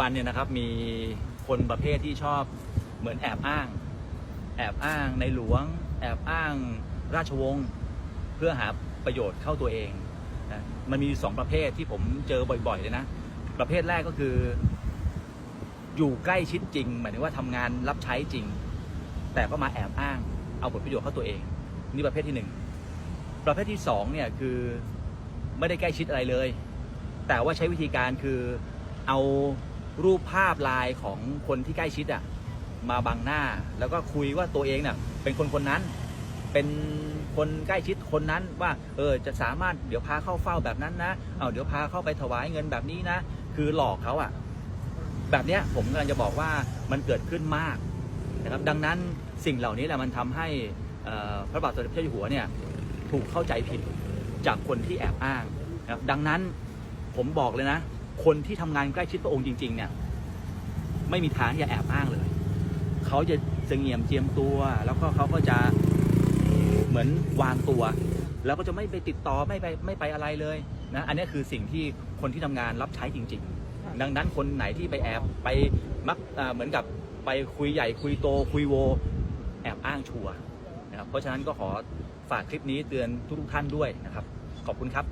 บันเนี่ยนะครับมีคนประเภทที่ชอบเหมือนแอบอ้าง แอบอ้างในหลวง แอบอ้างราชวงศ์เพื่อหาประโยชน์เข้าตัวเองนะมันมีสองประเภทที่ผมเจอบ่อยๆเลยนะ ประเภทแรกก็คือ อยู่ใกล้ชิดจริง หมายถึงว่าทำงานรับใช้จริง แต่ก็มาแอบอ้าง เอาผลประโยชน์เข้าตัวเอง นี่ประเภทที่หนึ่งประเภทที่สองเนี่ยคือไม่ได้ใกล้ชิดอะไรเลย แต่ว่าใช้วิธีการคือเอา รูปภาพลายของคนที่ใกล้ชิดอะมาบังหน้า แล้วก็คุยว่าตัวเองเนี่ยเป็นคนคนนั้น เป็นคนใกล้ชิดคนนั้นว่า เออจะสามารถเดี๋ยวพาเข้าเฝ้าแบบนั้นนะเอาเดี๋ยวพาเข้าไปถวายเงินแบบนี้นะ คือหลอกเขาอะแบบเนี้ยผมกำลังจะบอกว่ามันเกิดขึ้นมากนะครับดังนั้นสิ่งเหล่านี้แหละมันทำให้พระบาทสมเด็จพระเจ้าอยู่หัวเนี่ยถูกเข้าใจผิดจากคนที่แอบอ้างนะครับดังนั้นผมบอกเลยนะ คนที่ทำงานใกล้ชิดพระองค์จริง ๆ เนี่ย ไม่มีทางที่จะแอบอ้างเลย เขาจะเสงี่ยมเจียมตัว แล้วก็เขาก็จะเหมือนวางตัว แล้วก็จะไม่ไปติดต่อไม่ไปไม่ไปอะไรเลยนะอันนี้คือสิ่งที่คนที่ทำงานรับใช้จริง ๆ ดังนั้นคนไหนที่ไปแอบไปมักเหมือนกับไปคุยใหญ่คุยโตคุยโว แอบอ้างชัวนะครับเพราะฉะนั้นก็ขอฝากคลิปนี้เตือนทุกท่านด้วยนะครับ ขอบคุณครับ